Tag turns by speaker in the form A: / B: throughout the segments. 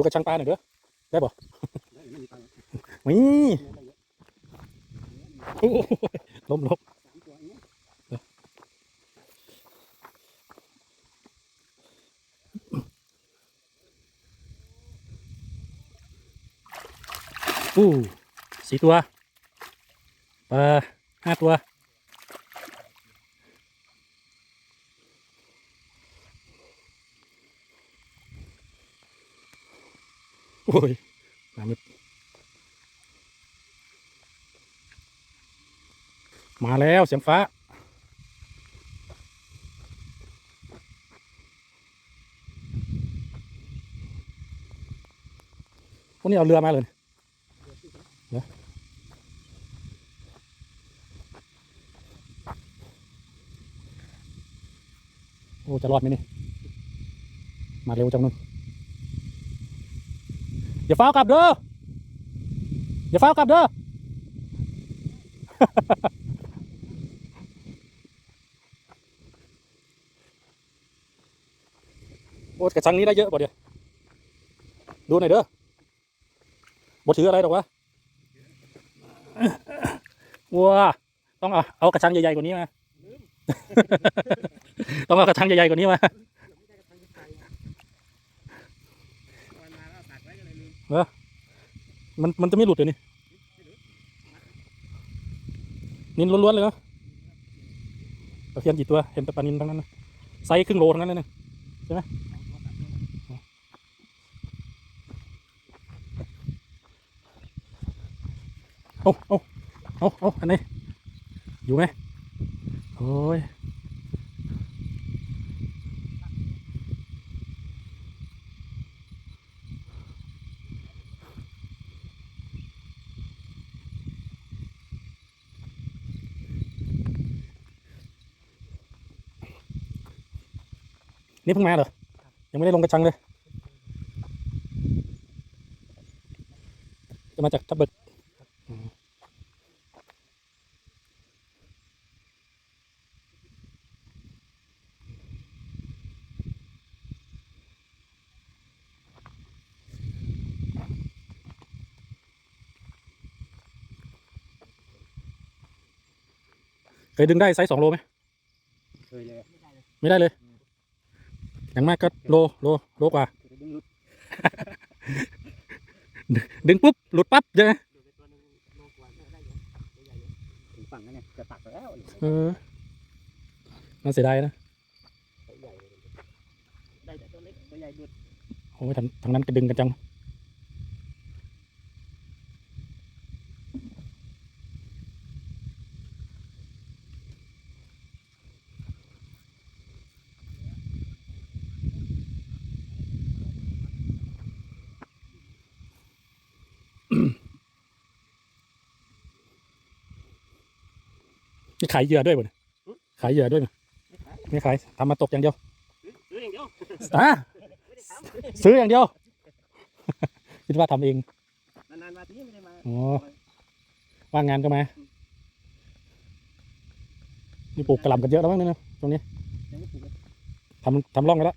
A: ดูกระชังปลาหน่อยเด้อได้บ่
B: ได้ไม่มีตังค์
A: มีโอ้โหล้มล้ม
B: สามตัวเอง
A: อู้สี่ตัวปลาห้าตัว โอ้ยน้ำมึดมาแล้วเสียงฟ้า พวกนี้เอาเรือมาเลยเดี๋ยวโอ้ จะรอดไหมนี่ มาเร็วจังนึง อย่าฟ้ากลับเด้ออย่าฟ้ากลับเด้อโอ้กระชังนี้ได้เยอะป่ะเดี๋ยวดูหน่อยเด้อบ่ถืออะไรหรอกวะว้าต้องเอาเอากระชังใหญ่ๆกว่านี้มา ต้องเอากระชังใหญ่ๆกว่านี้มา
B: วันมาแล้วตัดไว้ก็เลยลืม
A: มันมันจะไม่หลุดเลยนี่นินล้วนๆเลยเนาะตะเพียนกี่ตัว เห็นแต่ปานินทั้งนั้นนะไซส์ครึ่งโลทั้งนั้นเลยนะใช่ไหมเอาเอาเอาเอาอันนี้อยู่ไหมโอ้ย นี่เพิ่งมาเหรอ ยังไม่ได้ลงกระชังเลย จะมาจากทับเบิกอืมเคยดึงได้ไซส์สองโลไหม
B: เคยเลย
A: ไม่ได้เลย อย่างมากก็โลโลโลกว่า
B: ดึง
A: ปุ๊บหลุดปั๊บใช่ไหม
B: ฝั่งนั้นเนี่ยจะตักแล้ว
A: เออน่าเสียดายนะ
B: ได้แต่ตัวเล็กตัวใหญ่หลุด
A: โอ้ยทางทางนั้นก็ดึงกันจัง ขายเหยื่อด้วยบ่เนี่ยขายเหยื่อด้วยไหม
B: ไม่ขาย
A: ไม่ขายทำมาตกอย่างเดียว
B: ซื้ออย่างเดียว
A: อะ
B: ไม่ได้ทำ
A: ซื้ออย่างเดียว คิดว่าทำเอง
B: นานๆมาทีไม่ได้มา
A: อ๋อว่างงานก็มานี่ปลูกกระหล่ำกันเยอะแล้วมั้งเนี่ยนะตรงนี้
B: ยังไม่ปลูกเลย
A: ทำทำร่องกันแล้ว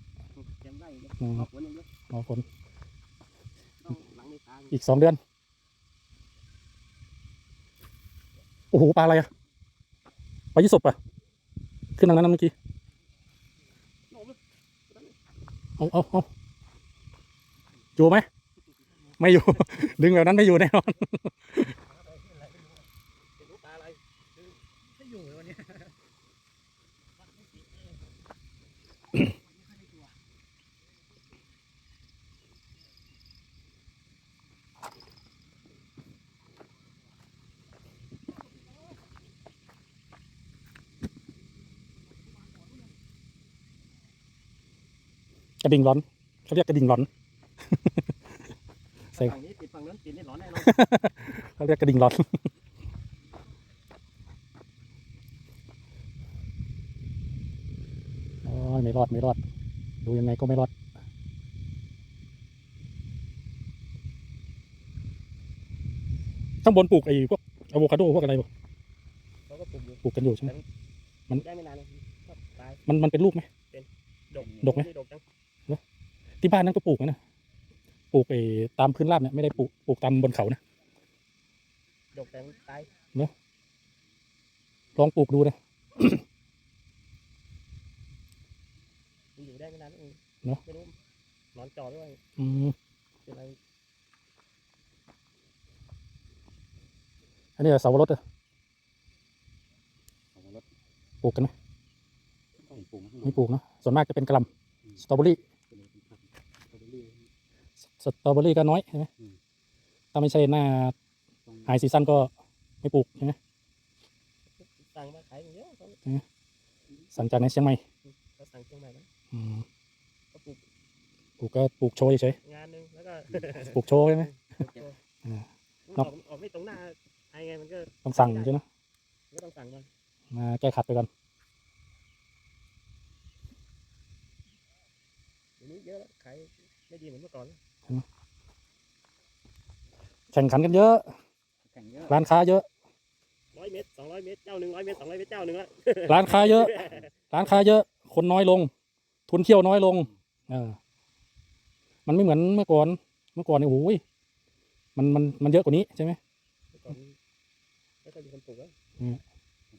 B: เตรียมไร่เลย
A: อืม
B: ออกผลอย่างเดียว
A: รอฝน
B: ต้องหลังในตา
A: อีกสองเดือน โอ้โห ปลาอะไรอะ ไปยี่สบอะขึ้นทางนั้นเมื่อกี้เอาเอาเอาอยู่ไหม ไม่อยู่ ดึงแบบนั้นไม่อยู่แน่นอน
B: ลูกปลาอะไรดึงไม่อยู่เลยวันนี้
A: กระดิ่งร้อนเขาเรียกกระดิ่งร้อนใส่
B: ฝั่งนี้ติดฝั่งนั้นติดนี่ร้อนแน่นอน
A: เขาเรียกกระดิ่งร้อนโอ้ยไม่รอดไม่รอด ดูยังไงก็ไม่รอดข้างบนปลูกไอ้พวกอะโวคาโดพวกอะไรบ่
B: เขาก็ปลูกอยู่
A: ปลูกกันอยู่ใช่ไหมมัน
B: ได้ไม่นานเลยก็ตาย
A: มันมันเป็นลูกไหม
B: ดก
A: ดกไหม
B: ดกจัง
A: ที่บ้านนั่นก็ปลูกนะนะปลูกไอ้ตามพื้นราบเนี่ยไม่ได้ปลูกปลูกตามบนเขานะ
B: ดกแต่มันตาย
A: ลองปลูกดูนะ
B: มันอยู่ได้ไม่นานเอง
A: เนอะ
B: ไม่รู้นอนจอด้วย
A: อืม
B: เป็นอะไร
A: อันนี้เสาวรสอะ
B: ของรถ
A: ปลูกกันไหม
B: ต้องปรุงให้
A: ไม่ปลูกเนาะส่วนมากจะเป็นกระหลำสตรอเบอรี่
B: เป็นผักสตรอเบอรี่
A: สตรอเบอรี่ก็น้อยใช่ไหม
B: อืม
A: ถ้าไม่ใช่หน้า
B: ต้อง
A: ไฮซีซั่นก็ไม่ปลูกใช่ไหม
B: สั่งมาขายอย่างเดียวเขา
A: สั่งจากในเชียงใหม่
B: เขาสั่งเชียงใหม่นะ
A: อืม
B: ก็ปลูก
A: ปลูกก็ปลูกโชว์เฉย
B: งานหนึงแล้วก็
A: ๆปลูกโชว์ใช่ไหมอ่า
B: มันออกออกไม่ตรงหน้าไอ้ไงมันก็
A: ต้องสั่งใช่ไหม
B: ก็ต้องสั่งมา
A: มาแก้ขัดไปก่อน
B: เดี๋ยวนี้เยอะแล้วขายไม่ดีเหมือนเมื่อก่อนแล้ว
A: แข่งขันกันเยอะ
B: แข่งเยอะ
A: ร้านค้าเยอะ
B: ร้อยเมตรสองร้อยเมตรเจ้าหนึ่งร้อยเมตรสองร้อยเมตรเจ้าหนึ่งละ
A: ร้านค้าเยอะ ร้านค้าเยอะ คนน้อยลง ทุนเที่ยวน้อยลง เออ มันไม่เหมือนเมื่อก่อน เมื่อก่อนเนี่ยโอ้ยมันมันมันเยอะกว่านี้ใช่ไหม
B: เมื่อก่อนไม่ค่อยมีคนปลูกแล้ว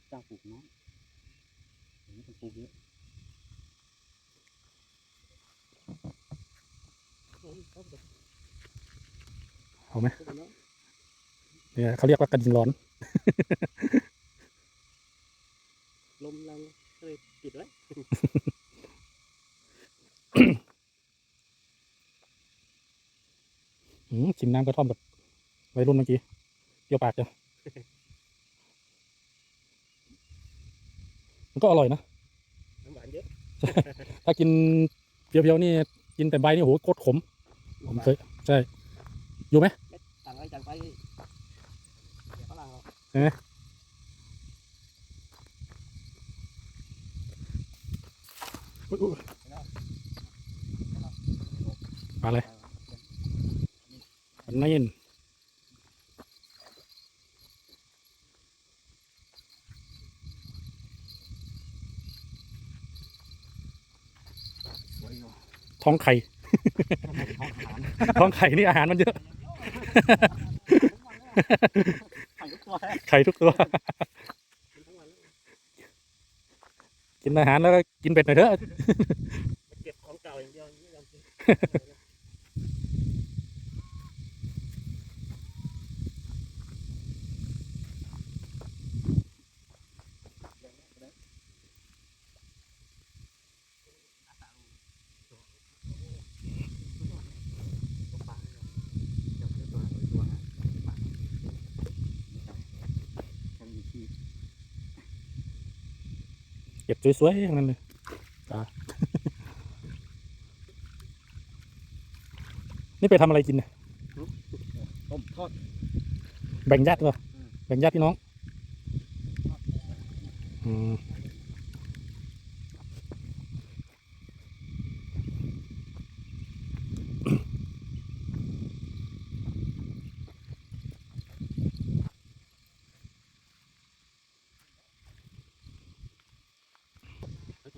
C: เจ้าปลูกน้อยเดี๋ยวนี้คนปลูกเยอะ
B: เขาปลูก
A: เอาไหม
B: ปลูกเนอะ
A: เนี่ยเขาเรียกว่ากระดิ่งร้อน
B: ลมแรงก็เลยปิดไว้
A: อืมชิมน้ำกระท่อมกับวัยรุ่นเมื่อกี้เปรี้ยวปากจ้ะมันก็อร่อยนะ
B: น้ำหวานเยอะ
A: ถ้ากินเปรี้ยวๆนี่ กินแต่ใบนี่โหโคตรขม ผมเคย ใช่ อยู่ไหม
B: สั่งไว้สั่งไปเดี๋ยวฝรั่งเอา
A: อุ๊ยอุ๊ยมาเลยอันนี้น
C: สวยอยู่
A: ท้องไข่ ท้องไข่นี่อาหารมันเยอะ
B: ไข่ทุกตัว
A: ไข่ทุกตั
B: ว
A: กินอาหารแล้วก็กินเป็ดหน่อยเถอะ
B: เก็บของเก่าอย่างเดียวไม่ยอมกิน
C: ทำมีชีพ
A: เก็บสวยๆอย่างนั้นเลยจ้านี่ไปทำอะไรกินเนี่ย
C: ต้มทอด
A: แบ่งญาติป่ะ
C: อืม
A: แบ่งญาติพี่น้อง อืม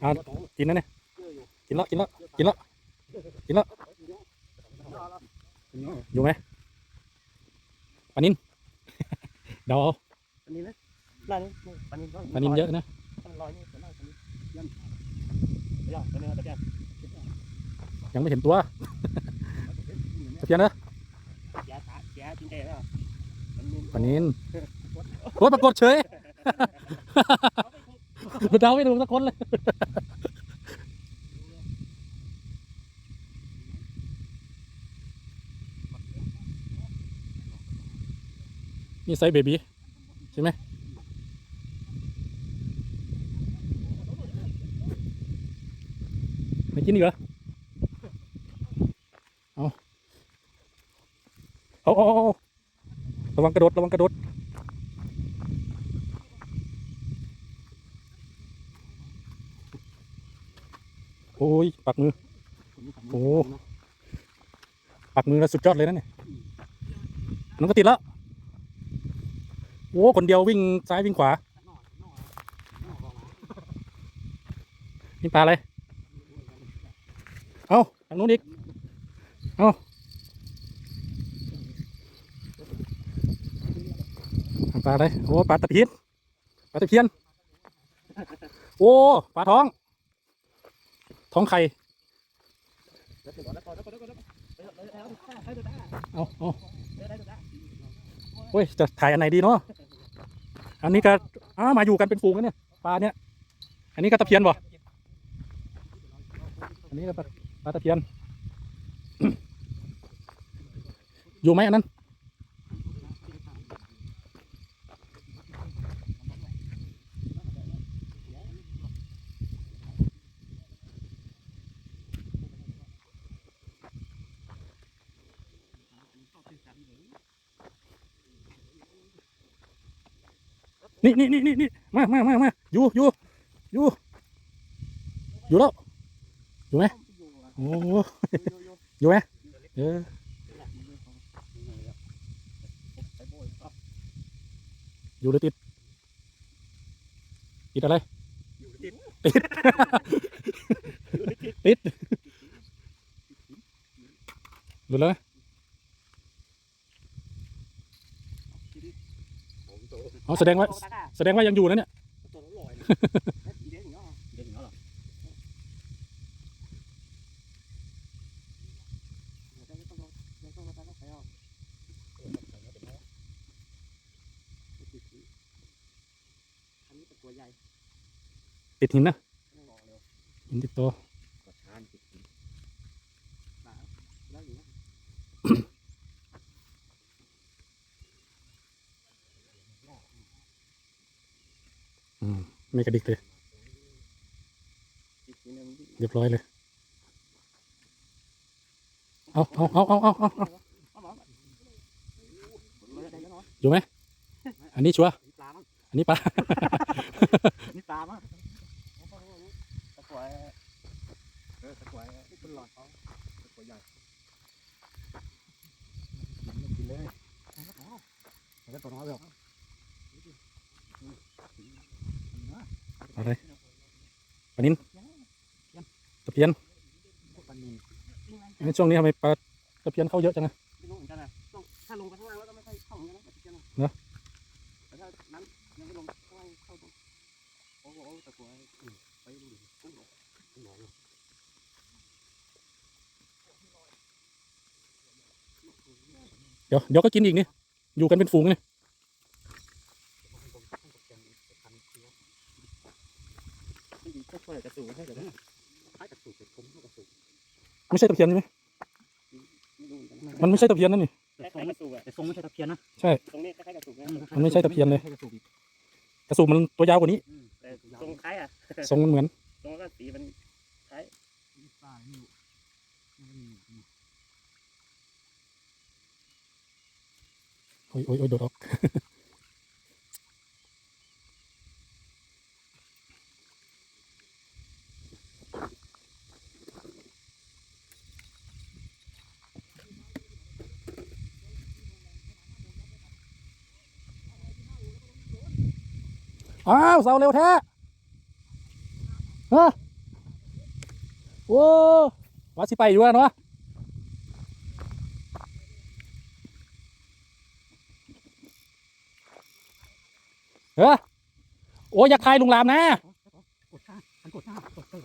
A: เอากินนะเนี่ยกิน แล้วกินแล้วกินแล้วกินแล้วอยู่ไหมปลานินเดาเอา
B: ปลานินนะปลานินปลานิน
A: ปลานินเยอะนะ
B: มันลอยนี่ส่วนมากปลานินย่ำย่ำปลานินตะแกรง
A: ยังไม่เห็นตัวตะเพียนนะ
B: แย่ตาแย่จริงใจแล้วปลานิน
A: ปลานินโอ้ยปรากฏเฉยเดาไม่ถูกสักคนเลย นี่ไซส์เบบีใช่ไหมไม่กินอีกเหรอเอาเอาเอาเอาระวังกระโดด ระวังกระโดดโอ้ย ปักมือ โอ้ ปักมือแล้วสุดยอดเลยนะเนี่ย น้องก็ติดแล้ว โอ้คนเดียววิ่งซ้ายวิ่งขวา นี่ปลาอะไร เอาทางนู้นอีก เอาปลาอะไร โอ้ ปลาตะเพียน ปลาตะเพียน โอ้ ปลาท้อง ท้องไข่ เอาเอา เฮ้ยจะถ่ายอันไหนดีเนาะอันนี้ก็อ้ามาอยู่กันเป็นฝูงกันเนี่ยปลาเนี่ย อันนี้ก็ตะเพียนบ่อันนี้ก็ปลาปลาตะเพียน อยู่ไหมอันนั้น นี่นี่นี่นี่นี่มามามามาอยู่อยู่อยู่อยู่แล้วอยู่ไหมโอ้อยู่ไหมเอออยู่หรือติด ติดอะไร ติด ติดหลุดแล้วไหม อ๋อแสดงว่า แสดงว่ายังอยู่นะเนี่ย
B: ตัวลอยนะ
C: เด้งห
B: งอหรอเด้งหงอหรอตัวใหญ่
A: ติดหินนะหินติดตัว
C: กดชานติดติด
B: ปลาแล้วอยู่นะ
A: อืม ไม่กระดิกเลยเรียบร้อยเลย เอาเอาเอาเอาเอาเอาเอา
B: เอาหมอมันจะได้น้อย
A: อยู่ไหม อันนี้ชัวร์
B: ปลามั้ง
A: อันนี้ปลา
B: นี่ปลามั้งตะกวายเออตะกวายเป็นหลอดเขาตะกวยใหญ่กินเลยแล้วตัวน้อยแบบ
A: อะไรปลานินตะเพียน
B: ปลานิน
A: ในช่วงนี้ทำไมปลาตะเพียนเข้าเยอะจังอะ
B: ไม่รู้เหมือนกันนะต้องถ้าลงไปข้างล่างแล้วก็ไม่ค่อยเข้าเหมือนกันนะตะเกียบ
A: เนอะ
B: แต่ถ้านั้นยังไม่ลงข้างล่างเข้าตรงโอ้โหตะกวายไปดูดิกุ้งหลงกุ้งหลง
A: เดี๋ยวเดี๋ยวก็กินอีกนี่อยู่กันเป็นฝูงนี่
B: ไม่ ดีก็ช่วยกระสูให้เดี๋ยวนะให้กระสูเป็นผมให้กระสู
A: ไม่ใช่ตะเพียนใช่ไหม
B: ไม่รู้เหมือนกัน
A: มันไม่ใช่ตะเพียนนั่นนี่
B: คล้ายๆกระสูอะ
C: แต่ทรงไม่ใช่ตะเพียนนะ
B: ตรงนี้คล้ายๆกระสูนะ
A: มันไม่ใช่ตะเพียนเลย
C: ใช่กระสุนอีก
A: กระสูบมันตัวยาวกว่านี้
B: แต่ตรงคล้ายอะ
A: ทรงมันเหมือน
B: ตรงก็สีมันคล้าย
C: ปลาไม่รู้ไม่มี
A: โอ้ยโอ้ยโอ้ยโดดออก อ้าวเสาเร็วแท้ฮะโว้ว่าสิไปอยู่แล้วเนาะเออโอ้ยอยากทายลุงรามนะ
C: กดชาฉันกดชางกดเต๋อ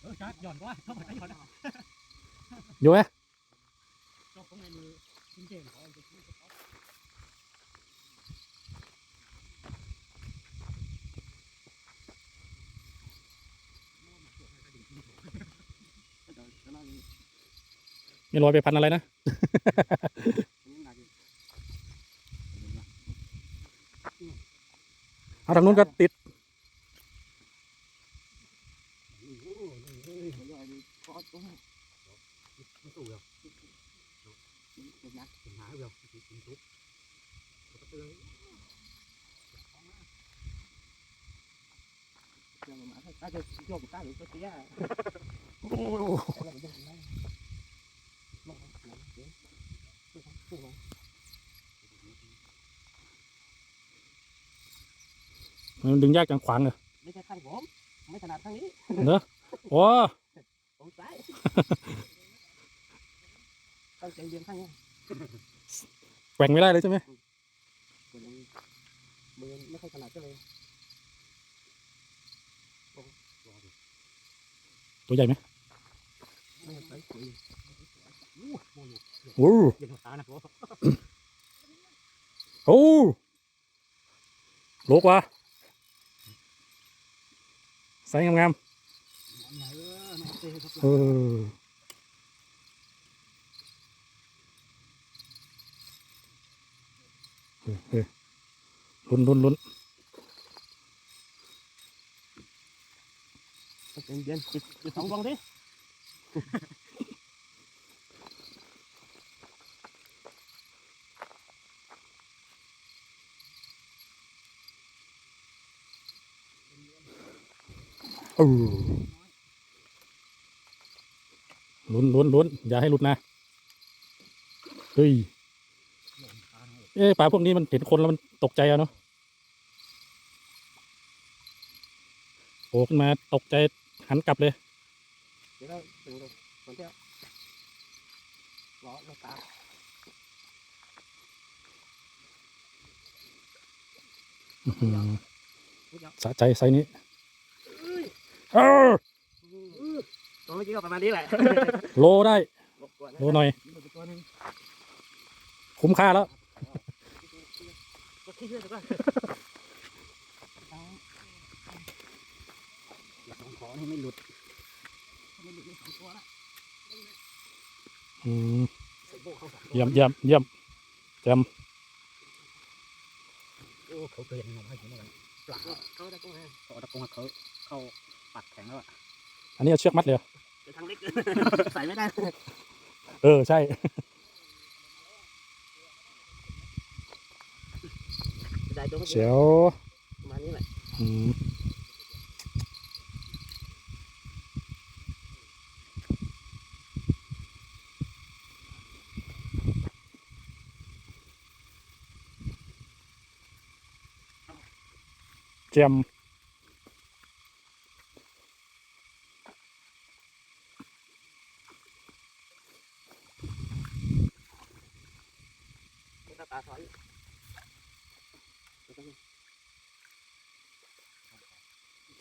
C: เออชาหย่อนก็เข้าไปหย่อน
A: อยู่ไหม
C: จบตรงในมือจริงๆเขา
B: เดี๋ยวจะนั่งนี่
A: ไม่ลอยไปพันอะไรนะ
B: อยู่
A: เอาทางนู้นก็ติด
B: เดี๋ยวเอาดูขอตรงนี้
C: ไม่สู้แล้ว
B: เดี๋ยวนะ
C: ถึงหาแล้วถึงทุก
B: เดี๋ยวมาถ้าจะโยกใต้หรือก็เสีย
A: โอ้
B: แล้วก็โยกได้ลงลงเดี๋ยวสู้ลง
A: มันดึงยากจังขวางเลย
B: ไม่ใช่ข้างผมไม่ถนัดข้างนี้
A: เนอะโอ้
B: ตรงซ้ายตั้งใจเรียนข้างนี้
A: แกว่งไม่ได้เลยใช่ไหม
B: ก
C: มือไม่ค่อยถนัดก็เลย
A: ตัวใหญ่ไหม
C: ไม่ใช้ปุ๋ยโอ้โห
A: โอ้
C: เย็นหัวตานะโอ้
A: โอ้โลกว่า ไซส์งาม
C: ไหนเออเต้ครับ
A: ๆเออเออเออลุ้นลุ้นลุ้น
C: เย็นเย็นจิตจิตสองดวงดิ
A: ลุ้นลุ้นลุ้นอย่าให้หลุดนะ เฮ้ย เอ๊ะปลาพวกนี้มันเห็นคนแล้วมันตกใจอะเนาะโผล่ขึ้นมาตกใจหันกลับเลย
C: เดี๋ยวเราถึงเลยคนเที่ยวล้อรถตา
A: สะใจไซนี้
C: ตัวเมื่อกี้ก็ประมาณนี้แหละ
A: โลได้
C: รบกวนนะ
A: โลหน่อย
C: ตัวนึง
A: คุ้มค่าแล้ว
C: กดที่เพื่อนก่อนอยากลองขอให้ไม่หลุดไม่หลุดไม่สองตัวละ
A: อืม
C: ใส่โบ้เข้าสามตัว
A: เยี่ยมเยี่ยมเยี่ยมแจม
C: โอ้เขาเคยเห็นหนุ่มให้ผมเหมือนกันปลาเขาตะกุ้งเขาตะกุ้งเขาเข้า ปักแข็งแล้วอะ
A: อันนี้เอาเชือกมัดเลยเหรอ
C: เป็นทางเล็ก ใส่ไม่ได้
A: เออใช่
C: ได้ตัวเมื่อ
A: เสี
C: กี้
A: ยว
C: ประมาณนี้แหละ
A: อืมแจม
C: ตาตาถอย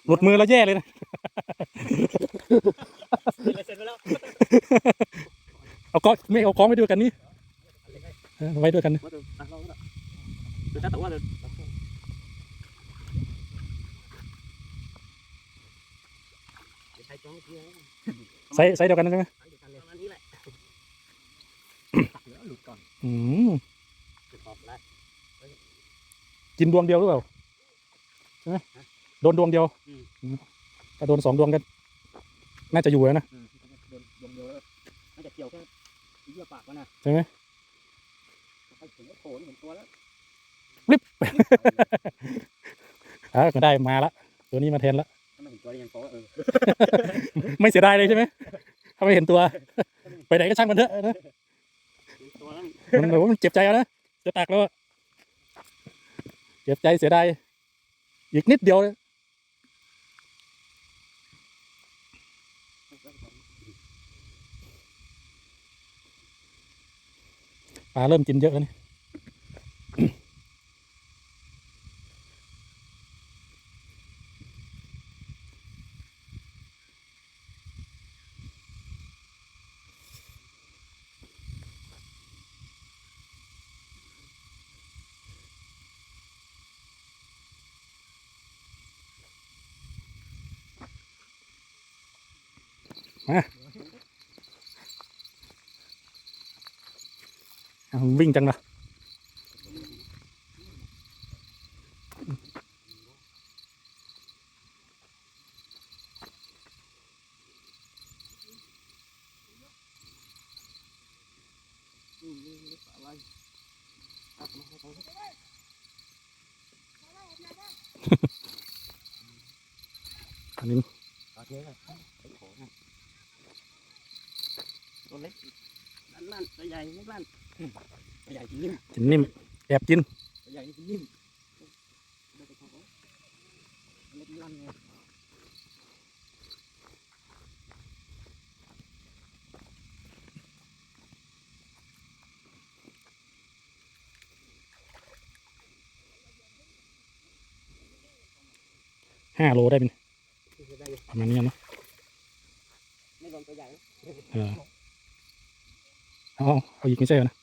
A: หลุดมือแล้วแย่เลยนะ
C: เสร็จไปแล้ว
A: เอาก้อนไม่เอาก้อนไว้ด้วยกันนี่ไว้ด้วยกันนะ
C: ว่าเดี๋ยวตาเราก็เดี๋ยวตาแต่ใช่
A: ไซส์ไซส์เดียวกันใช่ไหม
C: ประมาณนี้แหละตักเหลือหลุดก่อน
A: อืม
C: จุดออกแล้ว
A: กินดวงเดียวหรือเปล่าใช่ไหม โดนดวงเดียวอืม ถ้าโดนสองดวงกันน่าจะอยู่แล้วนะ
C: อืมโดนโดนเดียวแล้วน่าจะเกี่ยวแค่เยื่อปากมันนะ
A: ใช่ไหม
C: ไปถึงก็โผล่เห็นตัวแล้ว
A: อ่าก็ได้มาละตัวนี้มาแทนละ
C: ถ้าไม่เห็นตัวยังโป๊เออ
A: ไม่เสียดายเลยใช่ไหมถ้าไม่เห็นตัว ไปไหนก็ช่างมันเถอะนะ
C: เห็นตัวแล้ว
A: มันแบบว่ามันเจ็บใจเอานะจะตักแล้วอะเจ็บใจเสียดายอีกนิดเดียวเลย ปลาเริ่มกินเยอะแล้วนี่อะมัน วิ่งจังนะ
C: อืมนี่นี่อะไรตักมาให้เขา
A: อันนี้
C: โอเคครับไอ้โขงอะตัวเล็กนั่นนั่นตัวใหญ่ไม่ลั่นตัวใหญ่จริง
A: กินนิ่มแอบกิน
C: ตัวใหญ่จริงนิ่มเดี๋ยวไปทำเขาเล็กลั่นไง
A: ห้าโลได้เป็น
B: ได้อยู่
A: ประมาณนี้เนาะ
B: ไม่รวมตัวใหญ่นะ
A: เออเอาเอาเอาอีกไม่ใช่เหรอนะ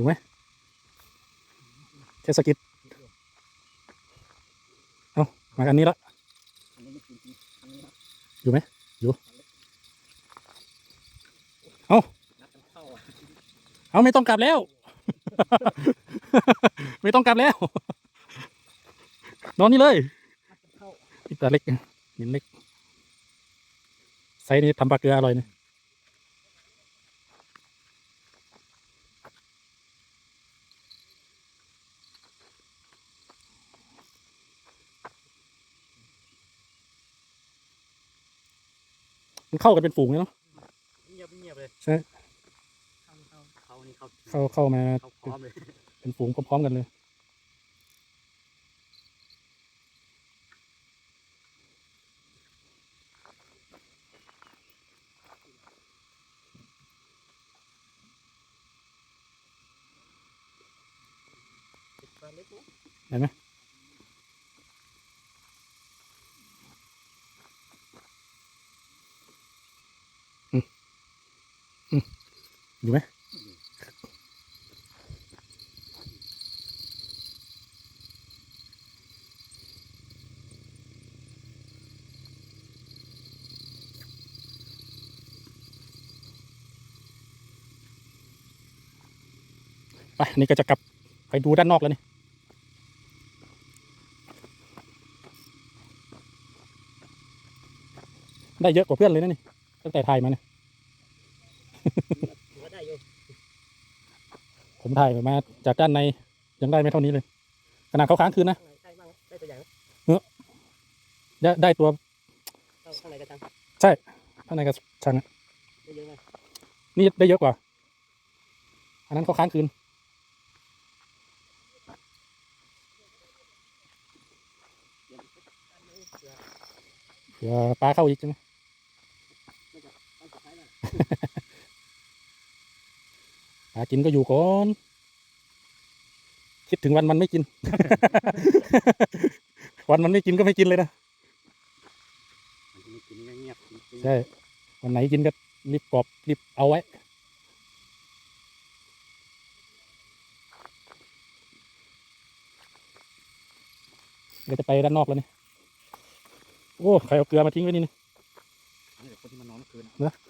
A: อยู่ไหมเทศกิจเอามากันนี้ละ
B: อันนี้ไม่กินจริงอันนี้นะ
A: อยู่ไหมอยู่
B: นัดกันเข้า
A: เอาไม่ต้องกลับแล้ว ไม่ต้องกลับแล้ว นอนนี่เลย
B: นัดกันเข้า
A: อีกตาเล็กหินเล็กไซส์นี้ทำปลาเกลืออร่อยนะ มันเข้ากันเป็นฝูงเลยเนาะ
C: เงียบเงียบเลย
B: เข้าเข้า
C: เขานี่เขา
A: เข้าเข้ามา
C: เขาพร้อมเลย
A: เป็นฝูงพร้อมๆกันเลย
B: ปลาเล็กนะ
A: เห็นไหมอืมอืม อยู่ไหมไปนี่ก็จะกลับไปดูด้านนอกแล้วนี่ได้เยอะกว่าเพื่อนเลยนะนี่ตั้งแต่ถ่ายมาเนี่
B: ย
A: ผมถ่ายมาจากด้านในยังได้ไม่เท่านี้เลยขนาดเขาค้างคืนนะ
B: ข้างในได้บ้างได้ตัวใหญ่ไหม
A: ได้ได้ตัว
B: เข้าข้างในกระชัง
A: ข้างในกับชังอะ
B: ได้เยอะไหม
A: นี่ได้เยอะกว่า อันนั้นเขาค้างคืนเผื่อปลาเข้าอีกใช่ไหม
B: ต้องสุดท้ายแล้ว
A: ปลากินก็อยู่ก่อน คิดถึงวันมันไม่กิน วันมันไม่กินก็ไม่กินเลยนะ
C: มันจะไม่กินเงียบจริงๆ
A: ใช่วันไหนกินก็รีบกรอบรีบเอาไว้ เดี๋ยวจะไปด้านนอกแล้วนี่ โอ้ ใครเอาเกลือมาทิ้งไว้นี่นะ
C: นี่แหละคนที่มานอนเมื่อคืน
A: เนอะ
C: เ